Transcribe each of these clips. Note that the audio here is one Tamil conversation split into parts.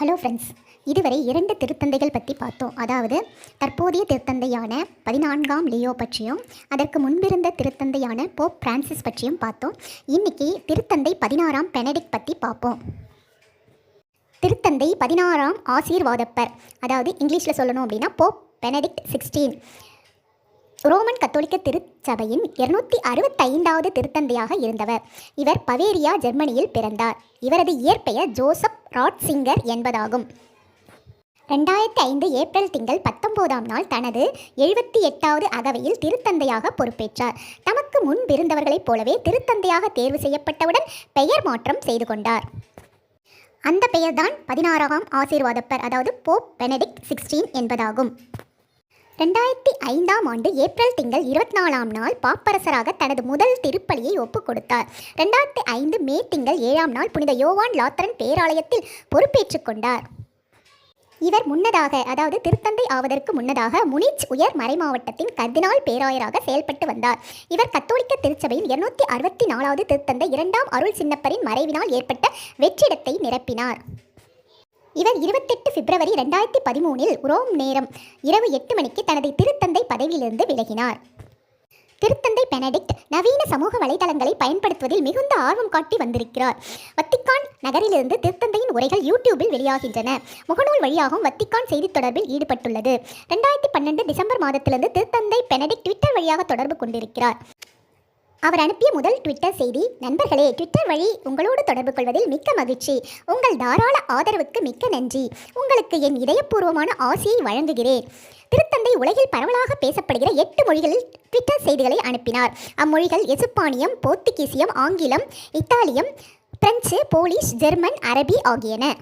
ஹலோ ஃப்ரெண்ட்ஸ் இதுவரை இரண்டு திருத்தந்தைகள் பற்றி பார்த்தோம். அதாவது தற்போதைய திருத்தந்தையான பதினான்காம் லியோ பற்றியும் அதற்கு முன்பிருந்த திருத்தந்தையான போப் பிரான்சிஸ் பற்றியும் பார்த்தோம். இன்னைக்கு திருத்தந்தை பதினாறாம் பெனடிக் பற்றி பார்ப்போம். திருத்தந்தை பதினாறாம் ஆசீர்வாதப்பர். அதாவது இங்கிலீஷில் சொல்லணும் அப்படின்னா போப் பெனடிக்ட் சிக்ஸ்டீன் ரோமன் கத்தோலிக்க திருச்சபையின் இருநூத்தி அறுபத்தைந்தாவது திருத்தந்தையாக இருந்தவர். இவர் பவேரியா ஜெர்மனியில் பிறந்தார். இவரது இயற்பெயர் ஜோசப் ராட்சிங்கர் என்பதாகும். ரெண்டாயிரத்தி ஐந்து ஏப்ரல் திங்கள் பத்தொன்பதாம் நாள் தனது எழுபத்தி எட்டாவது அகவையில் திருத்தந்தையாக பொறுப்பேற்றார். தமக்கு முன்பிருந்தவர்களைப் போலவே திருத்தந்தையாக தேர்வு செய்யப்பட்டவுடன் பெயர் மாற்றம் செய்து கொண்டார். அந்த பெயர்தான் பதினாறாம் ஆசீர்வாதப்பர் அதாவது போப் பெனடிக்ட் சிக்ஸ்டீன் என்பதாகும். ரெண்டாயிரத்தி ஐந்தாம் ஆண்டு ஏப்ரல் திங்கள் இருபத்தி நாலாம் நாள் பாப்பரசராக தனது முதல் திருப்பலியை ஒப்புக் கொடுத்தார். ரெண்டாயிரத்தி ஐந்து மே திங்கள் ஏழாம் நாள் புனித யோவான் லாத்தரன் பேராலயத்தில் பொறுப்பேற்றுக் கொண்டார். இவர் முன்னதாக அதாவது திருத்தந்தை ஆவதற்கு முன்னதாக முனிச் உயர் மறைமாவட்டத்தின் கர்தினால் பேராயராக செயல்பட்டு வந்தார். இவர் கத்தோலிக்க திருச்சபையின் இருநூத்தி அறுபத்தி நாலாவது திருத்தந்தை இரண்டாம் அருள் சின்னப்பரின் மறைவினால் ஏற்பட்ட வெற்றிடத்தை நிரப்பினார். இவர் இருபத்தெட்டு பிப்ரவரி ரெண்டாயிரத்தி பதிமூனில் ரோம் நேரம் இரவு எட்டு மணிக்கு தனது திருத்தந்தை பதவியிலிருந்து விலகினார். திருத்தந்தை பெனடிக்ட் நவீன சமூக வலைதளங்களை பயன்படுத்துவதில் மிகுந்த ஆர்வம் காட்டி வந்திருக்கிறார். வத்திக்கான் நகரிலிருந்து திருத்தந்தையின் உரைகள் யூடியூபில் வெளியாகின்றன. முகநூல் வழியாகவும் வத்திக்கான் செய்தி தொடர்பில் ஈடுபட்டுள்ளது. ரெண்டாயிரத்தி பன்னெண்டு டிசம்பர் மாதத்திலிருந்து திருத்தந்தை பெனடிக்ட் ட்விட்டர் வழியாக தொடர்பு கொண்டிருக்கிறார். அவர் அனுப்பிய முதல் ட்விட்டர் செய்தி நண்பர்களே ட்விட்டர் வழி உங்களோடு தொடர்பு கொள்வதில் மிக்க மகிழ்ச்சி. உங்கள் தாராள ஆதரவுக்கு மிக்க நன்றி. உங்களுக்கு என் இதயபூர்வமான ஆசையை வழங்குகிறேன். திருத்தந்தை உலகில் பரவலாக பேசப்படுகிற எட்டு மொழிகளில் ட்விட்டர் செய்திகளை அனுப்பினார். அம்மொழிகள் எசுப்பானியம் போர்த்துகீசியம் ஆங்கிலம் இத்தாலியம் பிரெஞ்சு போலீஸ் ஜெர்மன் அரபி ஆகியன.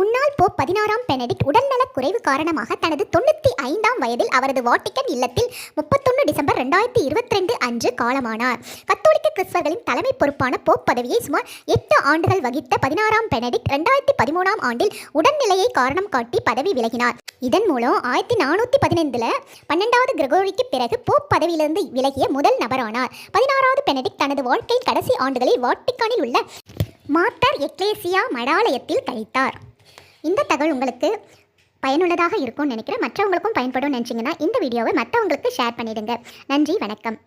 முன்னாள் போப் பதினாறாம் பெனடிக்ட் உடல்நலக் குறைவு காரணமாக தனது தொண்ணூற்றி ஐந்தாம் வயதில் அவரது வாட்டிக்கன் இல்லத்தில் முப்பத்தொன்று டிசம்பர் ரெண்டாயிரத்தி இருபத்தி ரெண்டு அன்று காலமானார். கத்தோலிக்க கிறிஸ்தவர்களின் தலைமை பொறுப்பான போப் பதவியை சுமார் எட்டு ஆண்டுகள் வகித்த பதினாறாம் பெனடிக்ட் ரெண்டாயிரத்தி பதிமூணாம் ஆண்டில் உடல்நிலையை காரணம் காட்டி பதவி விலகினார். இதன் மூலம் ஆயிரத்தி நானூற்றி பதினைந்தில் பன்னெண்டாவது கிரகோரிக்கு பிறகு போப் பதவியிலிருந்து விலகிய முதல் நபரானார். பதினாறாவது பெனடிக்ட் தனது வாழ்க்கையின் கடைசி ஆண்டுகளில் வாட்டிக்கானில் உள்ள மார்டர் எக்லேசியா மடாலயத்தில் கழித்தார் இந்த தகவல் உங்களுக்கு பயனுள்ளதாக இருக்கும்னு நினைக்கிறேன். மற்றவங்களுக்கும் பயன்படும் நினச்சிங்கன்னா இந்த வீடியோவை மற்றவங்களுக்கு ஷேர் பண்ணிடுங்க. நன்றி வணக்கம்.